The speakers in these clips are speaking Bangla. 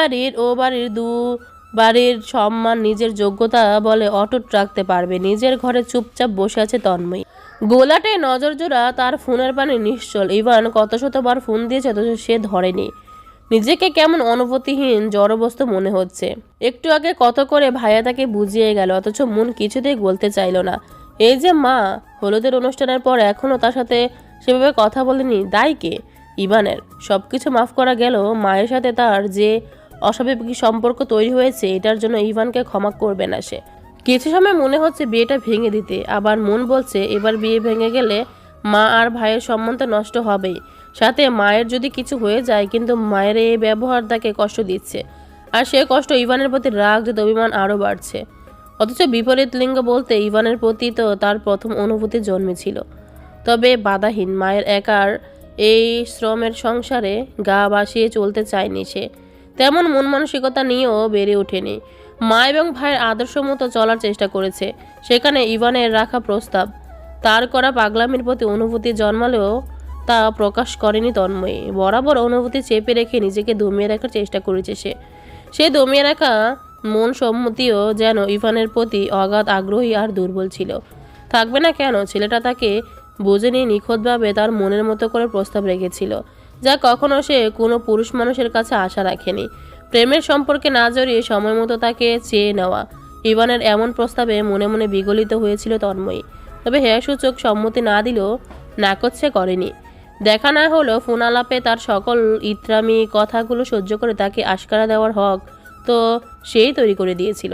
বাড়ির, ও বাড়ির দু বাড়ির সম্মান নিজের যোগ্যতা বলে অটুট রাখতে পারবে। নিজের ঘরে চুপচাপ বসে আছে তন্ময়ী। গোলাটে নজর জোড়া তার ফোনের পানি নিশ্চল। ইভান কত শতবার ফোন দিয়েছে অথচ সে ধরেনি। নিজেকে কেমন অনুভূতিহীন, জড়বস্তু মনে হচ্ছে। একটু আগে কত করে ভাইয়া তাকে বুঝিয়ে গেল, অথচ মন কিছুতেই বলতে চাইল না। এই যে মা, হলুদের অনুষ্ঠানের পর এখনও তার সাথে সেভাবে কথা বলেনি। দায় কে? ইভানের। সব কিছু মাফ করা গেল মায়ের সাথে তার যে অস্বাভাবিক সম্পর্ক তৈরি হয়েছে, এটার জন্য ইভানকে ক্ষমা করবে না সে। কিছু সময় মনে হচ্ছে বিয়েটা ভেঙে দিতে, আবার মন বলছে এবার বিয়ে ভেঙে গেলে মা আর ভাইয়ের সম্বন্ধ নষ্ট হবেই। সাথে মায়ের যদি কিছু হয়ে যায়, কিন্তু মায়ের এই ব্যবহার তাকে কষ্ট দিচ্ছে। আর সে কষ্ট ইভানের প্রতি রাগ যদি অভিমান আরও বাড়ছে। অথচ বিপরীত লিঙ্গ বলতে ইভানের প্রতি তো তার প্রথম অনুভূতি জন্মেছিল। তবে বাধাহীন, মায়ের একার এই শ্রমের সংসারে গা বাসিয়ে চলতে চায়নি সে। তেমন মন মানসিকতা নিয়েও বেড়ে ওঠেনি। মা এবং ভাইয়ের আদর্শ মতো চলার চেষ্টা করেছে। সেখানে ইভানের রাখা প্রস্তাব। তার করা পাগলামির প্রতি অনুভূতি জন্মালেও তা প্রকাশ করেনি তন্ময়ী। বরাবর অনুভূতি চেপে রেখে নিজেকে দমিয়ে রাখার চেষ্টা করেছে সে। সে দমিয়ে রাখা মন সম্মতিও যেন ইভানের প্রতি অগাধ আগ্রহী আর দুর্বল ছিল। থাকবে না কেন? ছেলেটা তাকে বুঝে নিয়ে নিখুঁতভাবে তার মনের মতো করে প্রস্তাব রেখেছিল। যা কখনো সে কোনো পুরুষ মানুষের কাছে আশা রাখেনি। প্রেমের সম্পর্কে না জড়িয়ে সময় মতো তাকে চেয়ে নেওয়া। ইভানের এমন প্রস্তাবে মনে মনে বিগলিত হয়েছিল তন্ময়ী। তবে হ্যাঁ সূচক সম্মতি না দিলেও নাকচ্ছে করেনি। দেখা না হলো ফোন আলাপে তার সকল ইত্রামি কথাগুলো সহ্য করে তাকে আশকারা দেওয়ার হক তো সেই তৈরি করে দিয়েছিল।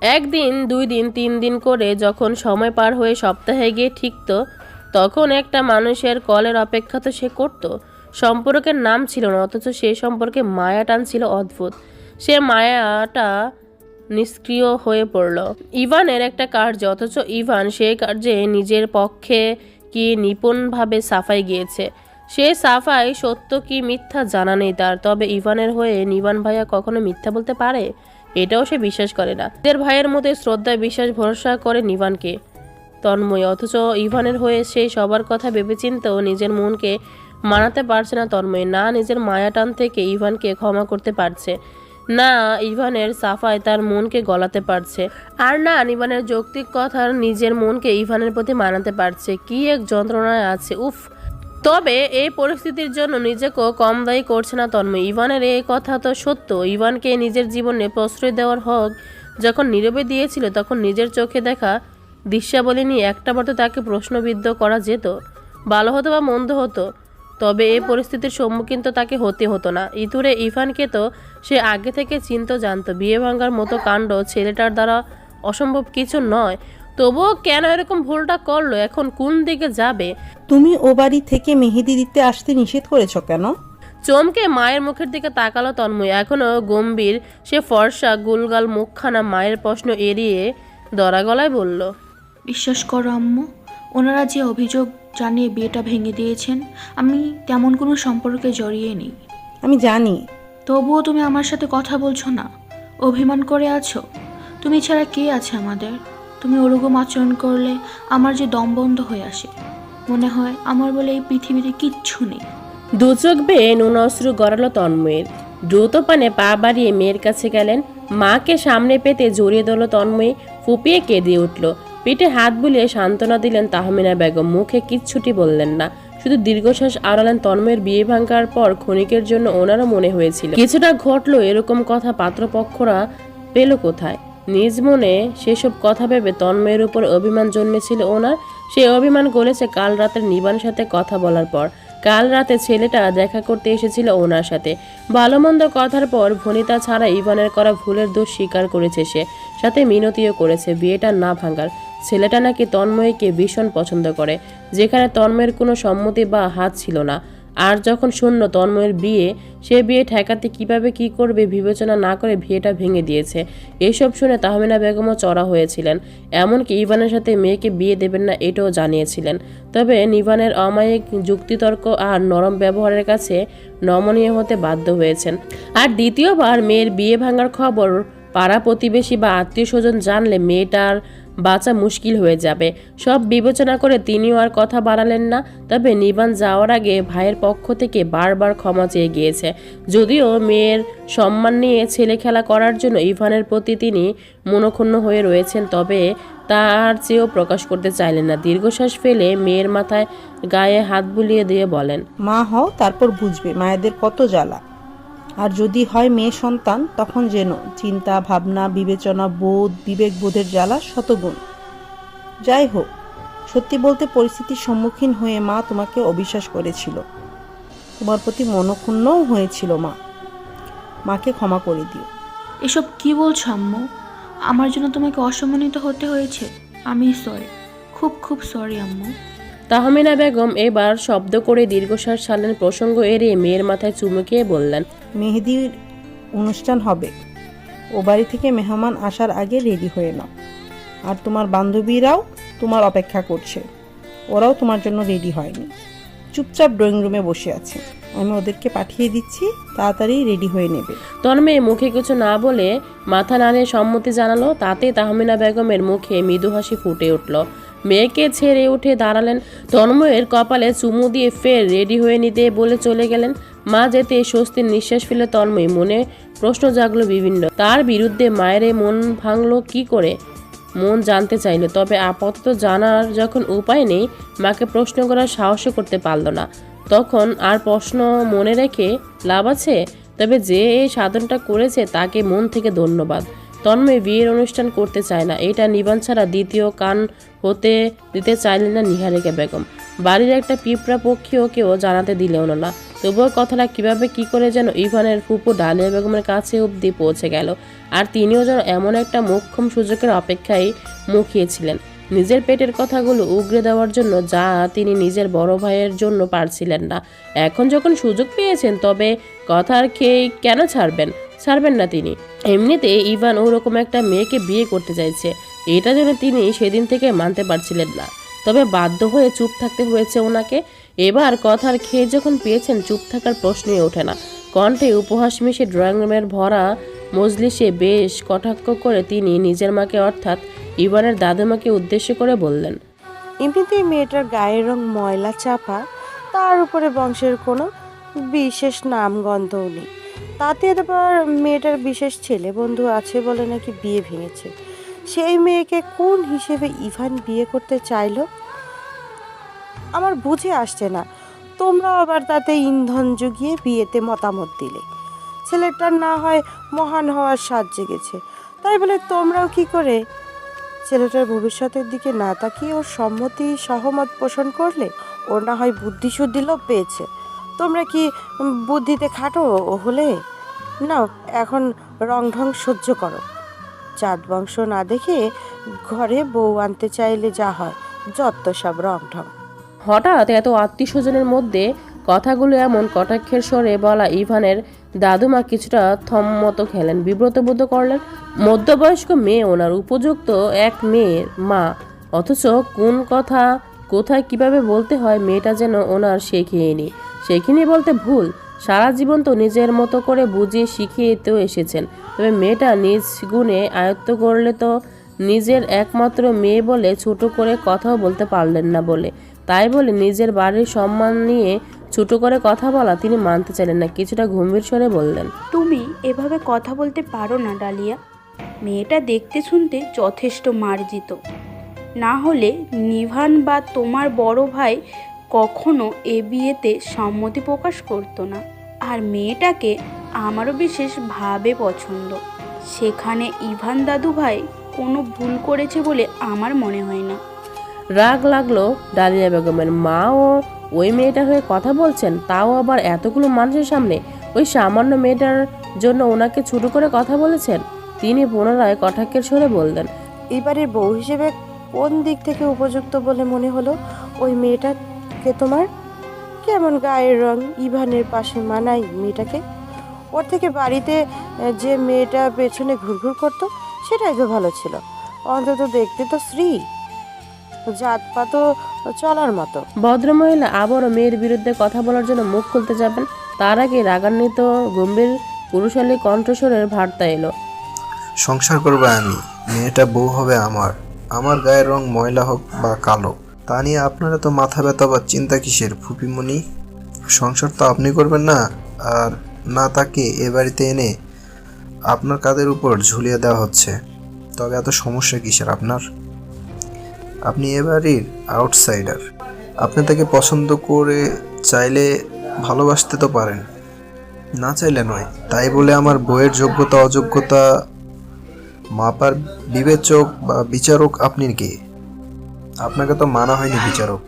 একদিন, দুই দিন, তিন দিন করে যখন সময় পার হয়ে সপ্তাহে গিয়ে ঠিকতো, তখন একটা মানুষের কলের অপেক্ষা তো সে করতো। সম্পর্কের নাম ছিল না, অথচ সে সম্পর্কে মায়া টান ছিল অদ্ভুত। সে মায়াটা নিষ্ক্রিয় হয়ে পড়ল। ইভানের একটা কার্য, অথচ ইভান সেই কার্যে নিজের পক্ষে কি নিপুণভাবে সাফাই গিয়েছে? সে সাফাই সত্য কি মিথ্যা জানা নেই তার, তবে ইভানের হয়ে নিবান ভাইয়া কখনো মিথ্যা বলতে পারে? এটাও সে বিশ্বাস করে না। নিজের ভাইয়ের মধ্যে শ্রদ্ধা বিশ্বাস, ভরসা করে নিবানকে তন্ময়, অথচ ইভানের হয়ে সে সবার কথা ভেবেচিন্তেও নিজের মনকে মানাতে পারছে না তন্ময়। না, নিজের মায়া টান থেকে ইভানকে ক্ষমা করতে পারছে। না, ইভানের সাফায় তার মনকে গলাতে পারছে। আর না ইভানের যৌক্তিক কথার নিজের মনকে ইভানের প্রতি মানাতে পারছে। কি এক যন্ত্রণায় আছে, উফ। তবে এই পরিস্থিতির জন্য নিজেকেও কম দায়ী করছে না তন্ময়। ইভানের এই কথা তো সত্য। ইভানকে নিজের জীবনে প্রশ্রয় দেওয়ার হক যখন নীরবে দিয়েছিল, তখন নিজের চোখে দেখা দৃশ্যাবলী নিয়ে একটা মতো তাকে প্রশ্নবিদ্ধ করা যেত। ভালো হতো বা মন্দ হতো। তবে এ পরিস্থিতির সম্মুখীন তো তাকে হতে হতো না। ইতুরে ইফানকে তো সে আগে থেকে চিন্ত জানতো। বিয়ে ভাঙার মতো কাণ্ড ছেলেটার দ্বারা অসম্ভব কিছু নয়। তবুও কেন এরকম ভুলটা করল? এখন কোন দিকে যাবে? তুমি ও বাড়ি থেকে মেহেদি দিতে আসতে নিষেধ করেছ কেন? চমকে মায়ের মুখের দিকে তাকালো তন্ময়। এখনও গম্ভীর সে ফর্সা গুলগাল মুখখানা মায়ের প্রশ্ন এড়িয়ে দরা গলায় বলল বিশ্বাস করো আম্মু ওনারা যে অভিযোগ জানিয়ে বিয়েটা ভেঙে দিয়েছেন আমি তেমন কোনো সম্পর্কে জড়িয়ে নেই। আমি জানি। তবুও তুমি আমার সাথে কথা বলছো না। অভিমান করে আছো? তুমি ছাড়া কে আছে আমাদের? তুমি ওরকম আচরণ করলে আমার যে দম বন্ধ হয়ে আসে। মনে হয় আমার বলে এই পৃথিবীতে কিচ্ছু নেই। দু চোখ বেয়ে নুন অশ্রু গড়ালো তন্ময়ের। দ্রুত পানে পা বাড়িয়ে মেয়ের কাছে গেলেন। মাকে সামনে পেতে জড়িয়ে দিল তন্ময়ী। ফুপিয়ে কেঁদে উঠল। পিঠে হাত বুলিয়ে সান্ত্বনা দিলেন তাহমিনা বেগম। মুখে কিচ্ছুটি বললেন না। শুধু দীর্ঘশ্বাস আড়ালেন তন্ময়ের বিয়ে ভাঙার পর ক্ষণিকের জন্য ওনারও মনে হয়েছিল। কিছুটা ঘটলো এরকম কথা পাত্রপক্ষরা পেল কোথায়? নিজ মনে সেসব কথা ভেবে তন্ময়ের উপর অভিমান জন্মেছিল ওনার। সেই অভিমান গলেছে কাল রাতের নিবানের সাথে কথা বলার পর। কাল রাতে ছেলেটা দেখা করতে এসেছিল ওনার সাথে। ভালো মন্দ কথার পর ভনিতা ছাড়া ইভানের করা ভুলের দোষ স্বীকার করেছে সে। সাথে মিনতিও করেছে, বিয়েটা না ভাঙার। ছেলেটা নাকি তন্ময়কে ভীষণ পছন্দ করে, যেখানে তন্ময়ের কোনো সম্মতি বা হাত ছিল না। আর যখন শূন্য তন্ময়ের বিয়ে, সে বিয়ে ঠেকাতে কীভাবে কি করবে বিবেচনা না করে বিয়েটা ভেঙে দিয়েছে। এসব শুনে তাহমিনা বেগমও চড়া হয়েছিলেন। এমনকি ইভানের সাথে মেয়েকে বিয়ে দেবেন না এটাও জানিয়েছিলেন। তবে নিভানের অমায়িক যুক্তিতর্ক আর নরম ব্যবহারের কাছে নমনীয় হতে বাধ্য হয়েছেন। আর দ্বিতীয়বার মেয়ের বিয়ে ভাঙার খবর পাড়া প্রতিবেশী বা আত্মীয় স্বজন জানলে মেয়েটার বাঁচা মুশকিল হয়ে যাবে। সব বিবেচনা করে তিনিও আর কথা বাড়ালেন না, তবে নিবান যাওয়ার আগে ভাইয়ের পক্ষ থেকে বারবার ক্ষমা চেয়ে গিয়েছে। যদিও মেয়ের সম্মান নিয়ে ছেলে খেলা করার জন্য ইভানের প্রতি তিনি মনক্ষুণ্ণ হয়ে রয়েছেন, তবে তার চেয়েও প্রকাশ করতে চাইলেন না। দীর্ঘশ্বাস ফেলে মেয়ের মাথায় গায়ে হাত বুলিয়ে দিয়ে বলেন, মা হও, তারপর বুঝবে, মায়েদের কত জ্বালা। আর যদি হয় মেয়ে সন্তান, তখন যেন চিন্তা, ভাবনা, বিবেচনা, বোধ, বিবেক বোধের জ্বালা শতগুণ। যাই হোক, সত্যি বলতে পরিস্থিতির সম্মুখীন হয়ে মা তোমাকে অবিশ্বাস করেছিল। তোমার প্রতি মনক্ষুণ্ণও হয়েছিল মা। মাকে ক্ষমা করে দিও। এসব কি বলছো আম্মু? আমার জন্য তোমাকে অসম্মানিত হতে হয়েছে। আমি সরি খুব খুব সরি আম্মু। তাহমিনা বেগম এবার শব্দ করে দীর্ঘশ্বাস ছাড়লেন প্রসঙ্গ এড়িয়ে মেয়ের মাথায় চুমুকিয়ে বললেন মেহেদির অনুষ্ঠান হবে। ও বাড়ি থেকে মেহমান আসার আগে রেডি হয়ে নাও। আর তোমার বান্ধবীরাও তোমার অপেক্ষা করছে। ওরাও তোমার জন্য রেডি হয়নি। চুপচাপ ড্রয়িং রুমে বসে আছে। আমি ওদেরকে পাঠিয়ে দিচ্ছি তাড়াতাড়ি রেডি হয়ে নেবে। তন্ময় মুখে কিছু না বলে মাথা নাড়িয়ে সম্মতি জানালো। তাতে তাহমিনা বেগমের মুখে মৃদু হাসি ফুটে উঠল। মেয়েকে ছেড়ে উঠে দাঁড়ালেন। তন্ময়ের কপালে চুমু দিয়ে ফের রেডি হয়ে নিতে বলে চলে গেলেন। মা যেতে স্বস্তির নিঃশ্বাস ফেলে তন্ময় মনে প্রশ্ন জাগলো বিভিন্ন। তার বিরুদ্ধে মায়ের মন ভাঙলো কি করে? মন জানতে চাইলো, তবে আপাতত জানার যখন উপায় নেই, মাকে প্রশ্ন করার সাহসও করতে পারল না। তখন আর প্রশ্ন মনে রেখে লাভ আছে? তবে যে এই সাধনটা করেছে তাকে মন থেকে ধন্যবাদ। তন্ময় বিয়ের অনুষ্ঠান করতে চায় না। এটা নিবান ছাড়া দ্বিতীয় কান হতে দিতে চাইলেন না নিহারিকা বেগম। বাড়ির একটা পিঁপড়া পক্ষীও কেউ জানাতে দিলেও না। তবুও কথাটা কীভাবে কি করে যেন ইভানের ফুপু ডালিয়া বেগমের কাছে অবধি পৌঁছে গেল, আর তিনিও যেন এমন একটা মোক্ষম সুযোগের অপেক্ষায় মুখিয়েছিলেন নিজের পেটের কথাগুলো উগরে দেওয়ার জন্য যা তিনি নিজের বড় ভাইয়ের জন্য পারছিলেন না। এখন যখন সুযোগ পেয়েছেন, তবে কথার খেয়ে কেন ছাড়বেন? ছাড়বেন না তিনি। এমনিতে ইভান ওরকম একটা মেয়েকে বিয়ে করতে চাইছে। এটা যেন তিনি সেদিন থেকে মানতে পারছিলেন না। তবে বাধ্য হয়ে চুপ থাকতে হয়েছে ওনাকে। এবার কথার খেয়ে যখন পেয়েছেন, চুপ থাকার প্রশ্নই ওঠে না। কণ্ঠে উপহাস মিশে ড্রয়িং রুমের ভরা মজলিসে বেশ কটাক্ষ করে তিনি নিজের মাকে অর্থাৎ ইভানের দাদুমাকে উদ্দেশ্য করে বললেন, এমনিতেই মেয়েটার গায়ের রং ময়লা চাপা, তার উপরে বংশের কোনো বিশেষ নামগন্ধও নেই। তাতে আবার মেয়েটার বিশেষ ছেলে বন্ধু আছে বলে নাকি বিয়ে ভেঙেছে? সেই মেয়েকে কোন হিসেবে ইভান বিয়ে করতে চাইলো? আমার বুঝে আসছে না। তোমরা আবার তাতে ইন্ধন জুগিয়ে বিয়েতে মতামত দিলে। ছেলেটার না হয় মহান হওয়ার স্বাদ জেগেছে। তাই বলে তোমরাও কি করে? ছেলেটার ভবিষ্যতের দিকে না তাকিয়ে ওর সম্মতি, সহমত পোষণ করলে ওর না হয় বুদ্ধি শুদ্ধি পেয়েছে। তোমরা কি বুদ্ধিতে খাটো হলে? নাও, এখন রং ঢং সহ্য করো। চাঁদ বংশ না দেখে ঘরে বউ আনতে চাইলে যা হয় যত সব রং ঢং হঠাৎ এত আত্মীয় স্বজনের মধ্যে কথাগুলো এমন কটাক্ষের স্বরে বলা ইভানের দাদুমা কিছুটা থম্মত খেলেন বিব্রত বোধ করলেন। মধ্যবয়স্ক মেয়ে, ওনার উপযুক্ত এক মেয়ের মা। অথচ কোন কথা, কোথায় কীভাবে বলতে হয় মেয়েটা যেন ওনার শেখেনি। শেখেনি বলতে ভুল, সারা জীবন তো নিজের মতো করে বুঝিয়ে শিখিয়ে তো এসেছেন। তবে মেয়েটা নিজ গুণে আয়ত্ত করলে তো নিজের একমাত্র মেয়ে বলে ছোট করে কথাও বলতে পারলেন না বলে। তাই বলে নিজের বাড়ির সম্মান নিয়ে ছোট করে কথা বলা তিনি মানতে চাইলেন না, কিছুটা গম্ভীর স্বরে বললেন। তুমি এভাবে কথা বলতে পারো না, ডালিয়া। মেয়েটা দেখতে শুনতে যথেষ্ট মার্জিত। না হলে নিভান বা তোমার বড় ভাই কখনো এ বিয়েতে সম্মতি প্রকাশ করতো না। আর মেয়েটাকে আমারও বিশেষ ভাবে পছন্দ। সেখানে ইভান দাদু ভাই কোনো ভুল করেছে বলে আমার মনে হয় না। রাগ লাগল ডালিয়া বেগমের। মা ও ওই মেয়েটার হয়ে কথা বলছেন তাও আবার এতগুলো মানুষের সামনে। ওই সামান্য মেয়েটার জন্য ওনাকে ছোট করে কথা বলেছেন। তিনি পুনরায় কটাক্ষের সরে বললেন এবারের বউ হিসেবে কোন দিক থেকে উপযুক্ত বলে মনে হলো? ওই মেয়েটাকে তোমার? কেমন গায়ের রং? ইভানের পাশে মানাই মেয়েটাকে? ওর থেকে বাড়িতে যে মেয়েটা পেছনে ঘুরঘুর করতো সেটাই তো ভালো ছিল। অন্তত দেখতে তো স্ত্রী। জাতপাতও চলার মতো। ভদ্রমহিলা আবারও মেয়ের বিরুদ্ধে কথা বলার জন্য মুখ খুলতে যাবেন। তার আগে রাগান্বিত গম্ভীর পুরুষালী কণ্ঠস্বরের বার্তা এলো। সংসার করব আমি। মেয়েটা বউ হবে আমার। আমার গায়ের রং ময়লা হোক বা কালো। তা নিয়ে আপনারা তো মাথা ব্যথা বা চিন্তা কিসের ফুপিমণি? সংসার তো আপনি করবেন না। আর না তাকে এ বাড়িতে এনে আপনার কাদের উপর ঝুলিয়ে দেওয়া হচ্ছে। তবে এত সমস্যা কিসের আপনার? আপনি এ বাড়ির আউটসাইডার। আপনি তাকে পছন্দ করে চাইলে ভালোবাসতে তো পারেন। না চাইলে নয়, তাই বলে আমার বইয়ের যোগ্যতা, অযোগ্যতা মাপার বিবেচক বা বিচারক আপনি কে? আপনাকে তো মানা হয়নি বিচারক।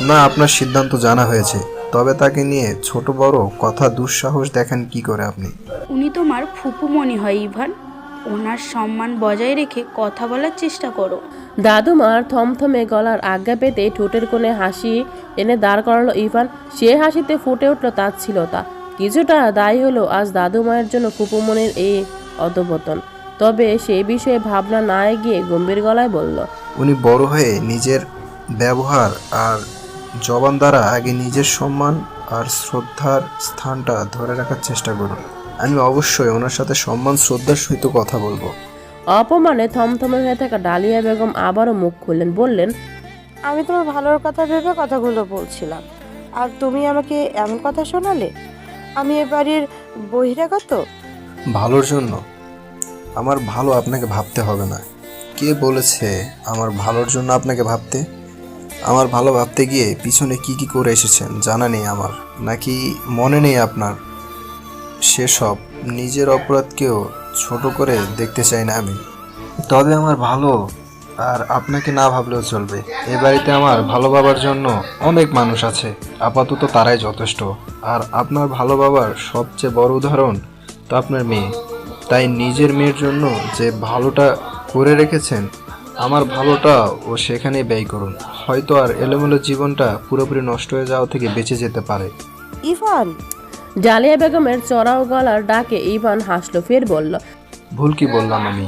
না, আপনার সিদ্ধান্ত জানা হয়েছে। তবে তাকে নিয়ে ছোট বড় কথা দুঃসাহস দেখেন কি করে আপনি। উনি তোমার ফুপু মনে হয় ইভান। ওনার সম্মান বজায় রেখে কথা বলার চেষ্টা করো। দাদু দাদুমার থমথমে গলার আজ্ঞা পেতে ঠোঁটের কোণে হাসি এনে দাঁড় করালো ইভান। সে হাসিতে ফুটে উঠল তাচ্ছিলতা। কিছুটা দায়ী হলো আজ দাদুমায়ের জন্য ফুপুমনের এই অধপতন। তবে সে বিষয়ে ভাবনা না গিয়ে গম্ভীর গলায় বলল উনি বড় হয়ে নিজের ব্যবহার আর জবান দ্বারা আগে নিজের সম্মান আর শ্রদ্ধার স্থানটা ধরে রাখার চেষ্টা করুন। আমি অবশ্যই ওনার সাথে সম্মান শ্রদ্ধার সহিত কথা বলব। অপমানে থমথমে হয়ে থাকা ডালিয়া বেগম আবারও মুখ খুললেন বললেন আমি তোমার ভালোর কথা ভেবে কথাগুলো বলছিলাম। আর তুমি আমাকে এমন কথা শোনালে? আমি এ বাড়ির বহিরাগত? ভালোর জন্য। আমার ভালো আপনাকে ভাবতে হবে না। কে বলেছে আমার ভালোর জন্য আপনাকে ভাবতে? আমার ভালো ভাবতে গিয়ে পিছনে কি কি করে এসেছেন জানা নেই আমার। নাকি মনে নেই আপনার? সেসব নিজের অপরাধকেও ছোট করে দেখতে চাই না আমি। তবে আমার ভালো আর আপনাকে না ভাবলেও চলবে। এ বাড়িতে আমার ভালো বাবার জন্য অনেক মানুষ আছে। আপাতত তারাই যথেষ্ট। আর আপনার ভালো বাবার সবচেয়ে বড় উদাহরণ তো আপনার মেয়ে। তাই নিজের মেয়ের জন্য যে ভালোটা করে রেখেছেন আমার ভালোটা ও সেখানেই ব্যয় করুন। হয়তো আর এলোমেলো জীবনটা পুরোপুরি নষ্ট হয়ে যাওয়া থেকে বেঁচে যেতে পারে। ইভান। ডালিয়া বেগমের চড়াও গলার ডাকে ইভান হাসলো ফের বলল ভুল কি বললাম আমি?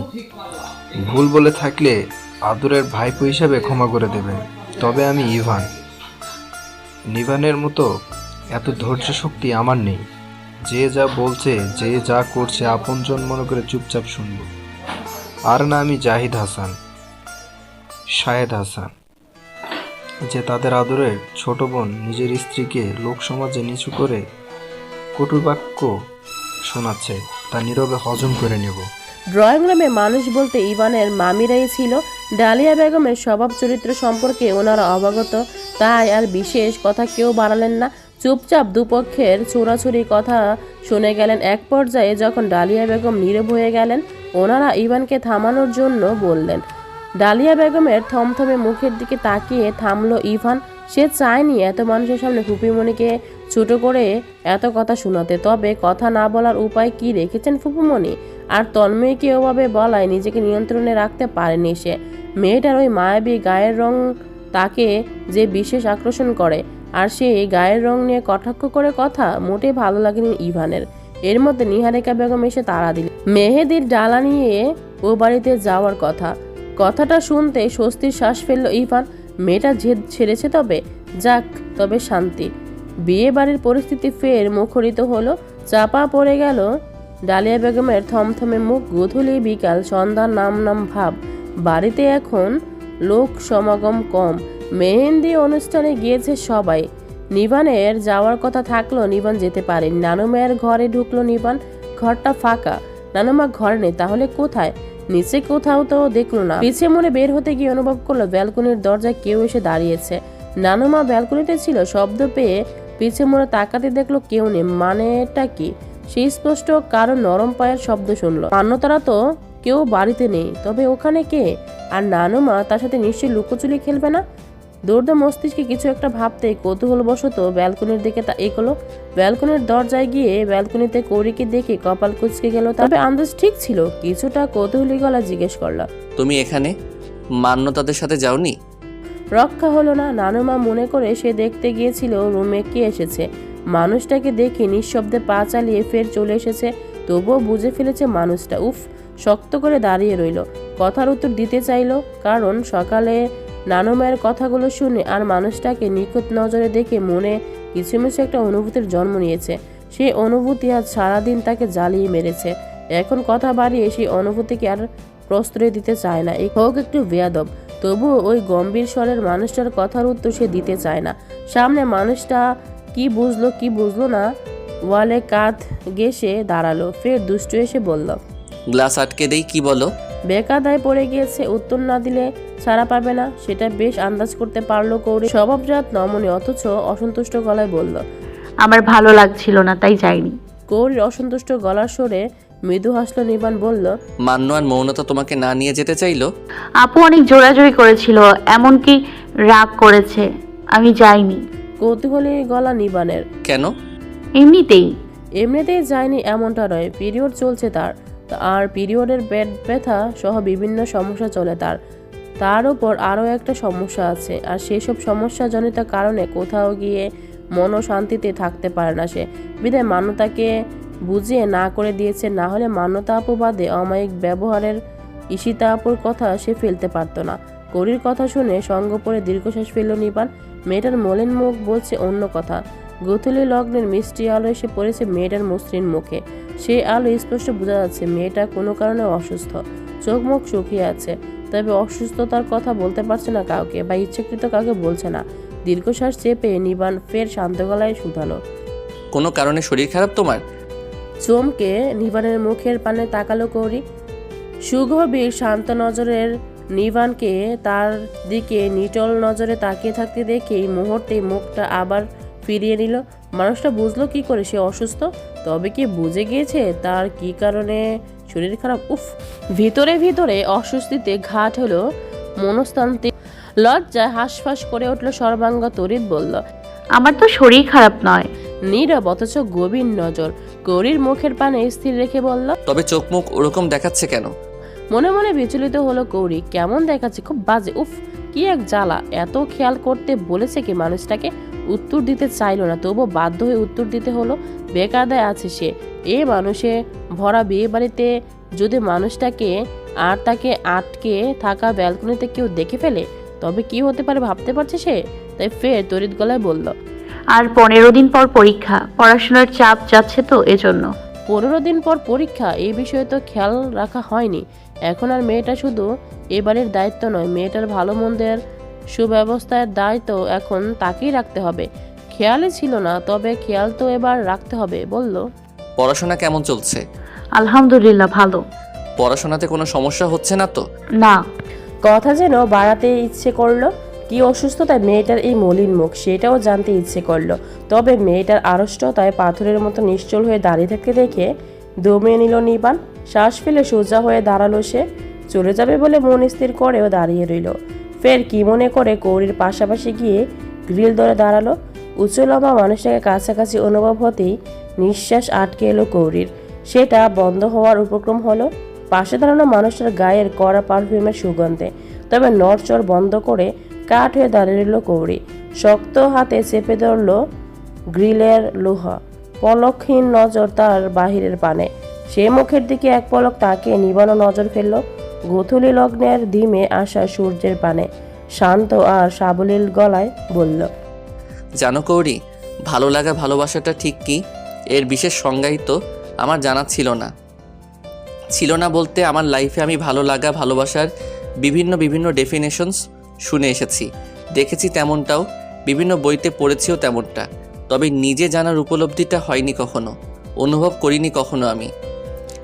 ভুল বলে থাকলে আদরের ভাইপো হিসাবে ক্ষমা করে দেবেন। তবে আমি ইভান। নিভানের মতো এত ধৈর্য শক্তি আমার নেই। যে যা বলছে যে যা করছে আপনজন মনে করে চুপচাপ শুনব। আর না আমি জাহিদ হাসান। শাহেদ হাসান, যে তাদের আদরের ছোট বোন নিজের স্ত্রীকে লোক সমাজে নিচু করে কটু বাক্য শোনাচ্ছে, তা নীরবে হজম করে নেব। ড্রয়িং রুমে মানুষ বলতে ইভানের মামিরাই ছিল। ডালিয়া বেগমের স্বভাব চরিত্র সম্পর্কে ওনারা অবগত, তাই আর বিশেষ কথা কেউ বাড়ালেন না। চুপচাপ দুপক্ষের চোরাচুরি কথা শুনে গেলেন এক পর্যায়ে, যখন ডালিয়া বেগম নীরব হয়ে গেলেন, ওনারা ইভানকে থামানোর জন্য বললেন ডালিয়া বেগমের থমথমে মুখের দিকে তাকিয়ে থামলো ইভান। সে চায়নি এত মানুষের সামনে ফুপিমণিকে ছোট করে এত কথা শোনাতে। তবে কথা না বলার উপায় কি রেখেছেন ফুপুমণি? আর তন্ময়কে ওভাবে বলায় নিজেকে নিয়ন্ত্রণে রাখতে পারেনি সে। মেয়েটার ওই মায়াবী গায়ের রং তাকে যে বিশেষ আকর্ষণ করে, আর সে গায়ের রং নিয়ে কটাক্ষ করে কথা মোটে ভালো লাগেনি ইভানের। এর মধ্যে নিহারিকা বেগম এসে তাড়া দিল মেহেদির ডালা নিয়ে ও বাড়িতে যাওয়ার কথা। কথাটা শুনতে স্বস্তির শ্বাস ফেলল ইভান। মেয়েটা জেদ ছেড়েছে তবে। যাক, তবে শান্তি। বিয়ে বাড়ির পরিস্থিতি ফের মুখরিত হলো। চাপা পড়ে গেল ডালিয়া বেগমের থমথমে মুখ গোধূলি বিকাল। সন্ধ্যার নাম নাম ভাব। বাড়িতে এখন লোক সমাগম কম। মেহেন্দি অনুষ্ঠানে গিয়েছে সবাই। নিবানের যাওয়ার কথা থাকল, নিবান যেতে পারে নানুমায়ের ঘরে ঢুকলো নিবান। ঘরটা ফাঁকা। নানুমা ঘরে নেই, তাহলে কোথায়? নিচে কোথাও তো দেখল না। পিছিয়ে মনে বের হতে গিয়ে অনুভব করল, ব্যালকনির দরজায় কেউ এসে দাঁড়িয়েছে। নানুমা ব্যালকনিতে ছিল, শব্দ পেয়ে পিছিয়ে মনে তাকাতে দেখল কেউ নেই। মানেটা কি? সেই স্পষ্ট কারও নরম পায়ের শব্দ শুনলো। মান্যতারা তো কেউ বাড়িতে নেই, তবে ওখানে কে? আর নানুমা তার সাথে নিশ্চয়ই লুকোচুরি খেলবে না? দৌড়দে মস্তিষ্কে কিছু একটা ভাবতে কৌতূহলবশত ব্যালকনির দিকে তা এগোলো। ব্যালকনির দরজায় গিয়ে ব্যালকনিতে কৌরিকে দেখে কপাল কুচকে গেল তবে আন্দাজ ঠিক ছিল কিছুটা কৌতূহলী গলা জিজ্ঞেস করল তুমি এখানে? মান্যতাদের সাথে যাওনি? রক্ষা হলো না নানুমা মনে করে সে দেখতে গিয়েছিল রুমে কে এসেছে। মানুষটাকে দেখে নিঃশব্দে পা চালিয়ে ফের চলে এসেছে তবুও বুঝে ফেলেছে মানুষটা। উফ শক্ত করে দাঁড়িয়ে রইল। কথার উত্তর দিতে চাইলো কারণ সকালে নানুমায়ের কথাগুলো শুনে আর মানুষটাকে নিখুঁত নজরে দেখে মনে কিছু মিছু একটা অনুভূতির জন্ম নিয়েছে। সেই অনুভূতি আজ সারাদিন তাকে জ্বালিয়ে মেরেছে। এখন কথা বাড়িয়ে সেই অনুভূতিকে আর প্রশ্রয় দিতে চায় না। হোক একটু বেয়াদব, তবুও ওই গম্ভীর স্বরের মানুষটার কথার উত্তর সে দিতে চায় না। সামনে মানুষটা কি বুঝলো কি বুঝলো না, ওয়ালে কাঁধ গেসে দাঁড়াল। ফের দুষ্টু এসে বলল, গ্লাস আটকে দেই, কি বলো? বেকাদায় পড়ে গিয়েছে উত্তর না দিলে ছাড়া পাবে না। সেটা বেশ আন্দাজ করতে পারল কৌরি। স্বভাবজাত নমনী অথচ অসন্তুষ্ট গলায় বলল আমার ভালো লাগছিল না তাই যাইনি। কৌরির অসন্তুষ্ট গলার সরে মৃদু হাসলো নিবান বলল মান্য আর মৌনতা তোমাকে না নিয়ে যেতে চাইলো? আপু অনেক জোরাজোরি করেছিল এমনকি রাগ করেছে আমি যাইনি। কৌতূহলী গলা নিবানের কেন? এমনিতেই। এমনিতেই যায়নি এমনটা নয় পিরিয়ড চলছে তার। আর পিরিয়ডের পেট ব্যথা সহ বিভিন্ন সমস্যা চলে তার। তার উপর আরও একটা সমস্যা আছে, আর সেসব সমস্যাজনিত কারণে কোথাও গিয়ে মন শান্তিতে থাকতে পারে না সে। বিধায় মান্যতাকে বুঝিয়ে না করে দিয়েছে, না হলে মান্যতা আপু বাদে অমায়িক ব্যবহারের ঈশিতা আপুর কথা সে ফেলতে পারতো না। করির কথা শুনে সঙ্গ পরে দীর্ঘশ্বাস ফেলল নিপান। মেয়েটার মলিন মুখ বলছে অন্য কথা। গোথলি লগ্নের মিষ্টি আলো এসে পড়েছে মেয়েটার মসৃণ মুখে। সেই আলো স্পষ্ট বোঝা যাচ্ছে মেয়েটা কোনো কারণে অসুস্থ। চোখ মুখ শুকিয়ে আছে তবে অসুস্থতার কথা বলতে পারছে না কাউকে বা ইচ্ছাকৃত কাউকে বলছে না। দীর্ঘশ্বাস চেপে নিবান ফের শান্ত গলায় শুধালো। কোনো কারণে শরীর খারাপ তোমার? চমকে নিবানের মুখের পানে তাকালো কৌরি। সুগভীর শান্ত নজরের নিবানকে তার দিকে নিটল নজরে তাকিয়ে থাকতে দেখেই মুহূর্তে মুখটা আবার ফিরিয়ে নিল। মানুষটা বুঝলো কি করে সে অসুস্থ? তবে কি বুঝে গিয়েছে তার কি কারণে শরীর খারাপ? উফ ভিতরে ভিতরে অস্বস্তিতে ঘাট হলো মনস্তান্ত্রিক। লজ্জায় হাঁসফাঁস করে উঠল সর্বাঙ্গ তরিত বলল আমার তো শরীর খারাপ নয়। নীরব অথচ গভীর নজর। গৌরীর মুখের পানে স্থির রেখে বলল তবে চোখ মুখ ওরকম দেখাচ্ছে কেন? মনে মনে বিচলিত হলো গৌরী কেমন দেখাচ্ছে? খুব বাজে। উফ কি এক জ্বালা। এত খেয়াল করতে বলেছে কি মানুষটাকে? উত্তর দিতে চাইলো না তবু বাধ্য হয়ে উত্তর দিতে হলো বেকায়দায় আছে সে। এ মানুষে ভরা বিয়ে বাড়িতে যদি মানুষটাকে আর তাকে আটকে থাকা ব্যালকনিতে কেউ দেখে ফেলে তবে কি হতে পারে ভাবতে পারছে সে? তাই ফের তরিত গলায় বলল আর পনেরো দিন পর পরীক্ষা পড়াশোনার চাপ যাচ্ছে তো এজন্য। পনেরো দিন পর পরীক্ষা এই বিষয়ে তো খেয়াল রাখা হয়নি। এখন আর মেয়েটা শুধু এবারের দায়িত্ব নয় মেয়েটার ভালো মন্দের সুব্যবস্থার দায়িত্ব এখন তাকেই রাখতে হবে। খেয়ালই ছিল না তবে খেয়াল তো এবার রাখতে হবে বলল। পড়াশোনা কেমন চলছে? আলহামদুলিল্লাহ ভালো। পড়াশোনাতে কোনো সমস্যা হচ্ছে না তো? না। কথা যেন বাড়াতে ইচ্ছে করল কি অসুস্থতায় মেয়েটার এই মলিন মুখ সেটাও জানতে ইচ্ছে করল। তবে মেয়েটার আড়ষ্টতায় পাথরের মতো নিশ্চল হয়ে দাঁড়িয়ে থাকতে দেখে দমিয়ে নিল নিবান। শ্বাস ফেলে সোজা হয়ে দাঁড়াল সে। চলে যাবে বলে মন স্থির করেও দাঁড়িয়ে রইল। ফের কি মনে করে কৌরির পাশাপাশি গিয়ে গ্রিল ধরে দাঁড়াল? উঁচু লম্বা মানুষটাকে কাছাকাছি অনুভব হতেই নিঃশ্বাস আটকে এলো কৌরির সেটা বন্ধ হওয়ার উপক্রম হলো পাশে দাঁড়ানো মানুষটার গায়ের কড়া পারফিউমের সুগন্ধে। তবে নড়চড় বন্ধ করে কাঠ হয়ে দাঁড়িয়ে রইল কৌরি শক্ত হাতে চেপে ধরল গ্রিলের লোহা। পলকহীন নজর তার বাহিরের পানে। সে মুখের দিকে এক পলক তাকে নিবানো নজর ফেলল। গোথুলি লগ্নের ডিমে আসা সূর্যের পানে শান্ত আর সাবলীল গলায় বলল, জানো কৌরি, ভালো লাগা ভালোবাসাটা ঠিক কি? এর বিশেষ সংজ্ঞায়িত আমার জানা ছিল না। ছিল না বলতে আমার লাইফে আমি ভালো লাগা ভালোবাসার বিভিন্ন বিভিন্ন ডেফিনেশনস শুনে এসেছি। দেখেছি তেমনটাও, বিভিন্ন বইতে পড়েছিও তেমনটা। তবে নিজে জানার উপলব্ধিটা হয়নি কখনো, অনুভব করিনি কখনো আমি।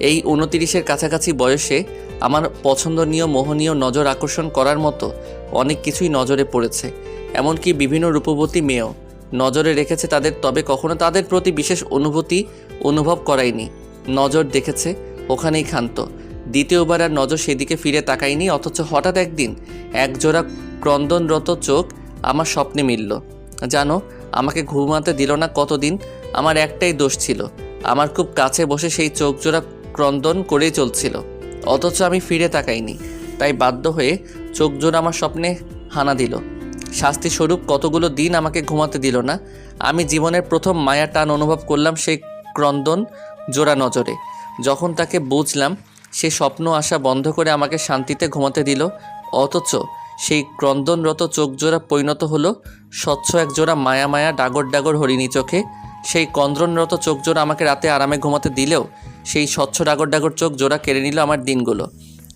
এই উনতিরিশের কাছাকাছি বয়সে আমার পছন্দনীয় মোহনীয় নজর আকর্ষণ করার মতো অনেক কিছুই নজরে পড়েছে, এমনকি বিভিন্ন রূপবতী মেয়েও নজরে রেখেছে তাদের, তবে কখনো তাদের প্রতি বিশেষ অনুভূতি অনুভব করায়নি। নজর দেখেছে, ওখানেই ক্ষান্ত। দ্বিতীয়বার আর নজর সেদিকে ফিরে তাকায়নি, অথচ হঠাৎ একদিন একজোড়া ক্রন্দনরত চোখ আমার স্বপ্নে মিলল। জানো, আমাকে ঘুমাতে দিল না কতদিন, আমার একটাই দোষ ছিল, আমার খুব কাছে বসে সেই চোখ জোড়া ক্রন্দন করেই চলছিল। অথচ আমি ফিরে তাকাইনি। তাই বাধ্য হয়ে চোখ জোড়া আমার স্বপ্নে হানা দিল। শাস্তি স্বরূপ কতগুলো দিন আমাকে ঘুমাতে দিল না। আমি জীবনের প্রথম মায়া টান অনুভব করলাম সেই ক্রন্দন জোড়া নজরে। যখন তাকে বুঝলাম, সে স্বপ্ন আসা বন্ধ করে আমাকে শান্তিতে ঘুমাতে দিল, অথচ সেই ক্রন্দনরত চোখ জোড়া পরিণত হলো স্বচ্ছ এক জোড়া মায়া মায়া ডাগর ডাগর হরিণী চোখে। সেই ক্রন্দনরত চোখ জোড়া আমাকে রাতে আরামে ঘুমাতে দিলেও সেই স্বচ্ছ ডাগর ডাগর চোখ জোড়া কেড়ে নিল আমার দিনগুলো।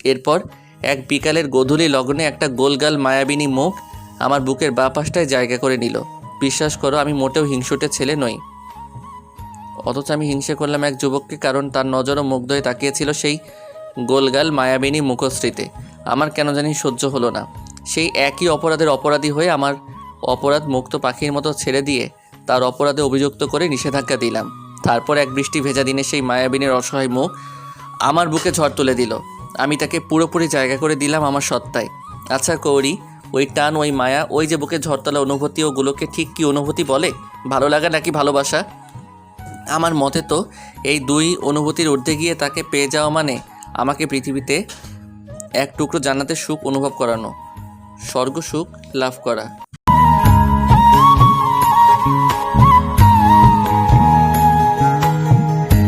এরপর এক বিকালের গধূলি লগ্নে একটা গোলগাল মায়াবিনী মুখ আমার বুকের বাঁ পাশটায় জায়গা করে নিল। বিশ্বাস করো, আমি মোটেও হিংসুটে ছেলে নই। অথচ আমি হিংসে করলাম এক যুবককে কারণ তার নজরও মুগ্ধ হয়ে তাকিয়েছিল সেই গোলগাল মায়াবিনী মুখশ্রীতে। আমার কেন জানি সহ্য হলো না। সেই একই অপরাধের অপরাধী হয়ে আমার অপরাধ মুক্ত পাখির মতো ছেড়ে দিয়ে তার অপরাধে অভিযুক্ত করে নিষেধাজ্ঞা দিলাম। তারপর এক বৃষ্টি ভেজা দিনে সেই মায়াবিনীর অসহায় মুখ আমার বুকে ঝড় তুলে দিল। আমি তাকে পুরোপুরি জায়গা করে দিলাম আমার সত্তায়। আচ্ছা কৌরি, ওই টান, ওই মায়া, ওই যে বুকে ঝড়তলা অনুভূতি, ওগুলোকে ঠিক কি অনুভূতি বলে? ভালো লাগা নাকি ভালোবাসা? আমার মতে তো এই দুই অনুভূতির ঊর্ধ্বে গিয়ে তাকে পেয়ে যাওয়া মানে আমাকে পৃথিবীতে এক টুকরো জান্নাতের সুখ অনুভব করানো। স্বর্গ সুখ লাভ করা।